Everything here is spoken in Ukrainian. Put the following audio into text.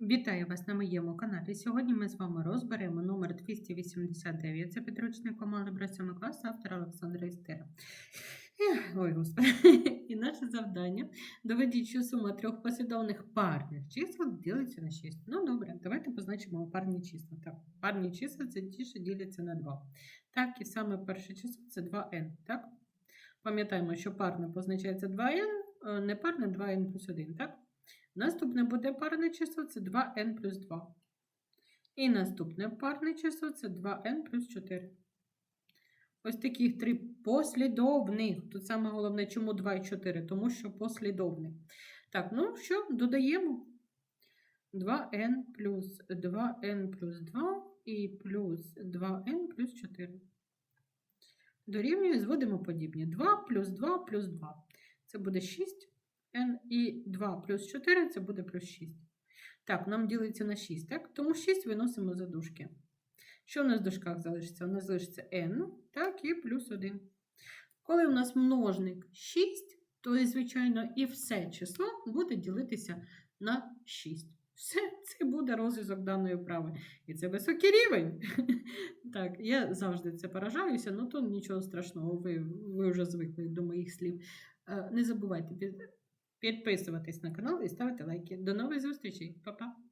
Вітаю вас на моєму каналі. Сьогодні ми з вами розберемо номер 289. Це підручник Алгебра 7 класу автора Олександра Істера. Ой, господи. І наше завдання доведіть, що сума трьох послідовних парних чисел ділиться на 6. Ну, добре, давайте позначимо парні числа. Так, парні числа це ті, що діляться на 2. Так, і саме перше число це 2n. Так? Пам'ятаємо, що парне позначається 2n, е, непарне 2n плюс 1. Так? Наступне буде парне число це 2n плюс 2. І наступне парне число це 2n плюс 4. Ось таких три послідовних. Тут саме головне, чому 2 і 4? Тому що послідовних. Так, ну що, додаємо 2n плюс 2n плюс 2 і плюс 2n плюс 4. Дорівнює, зводимо подібні. 2 плюс 2 плюс 2. Це буде 6 n і 2 плюс 4 це буде плюс 6. Так, нам ділиться на 6, так? Тому 6 виносимо за дужки. Що у нас в дужках залишиться? У нас залишиться n, так, і плюс 1. Коли у нас множник 6, то, звичайно, і все число буде ділитися на 6. Все, це буде розв'язок даної вправи. І це високий рівень. Так, я завжди це поражаюся, ну то нічого страшного, ви, ви вже звикли до моїх слів. Е, Не забувайте підписуватись на канал і ставити лайки. До нових зустрічей, Па-па!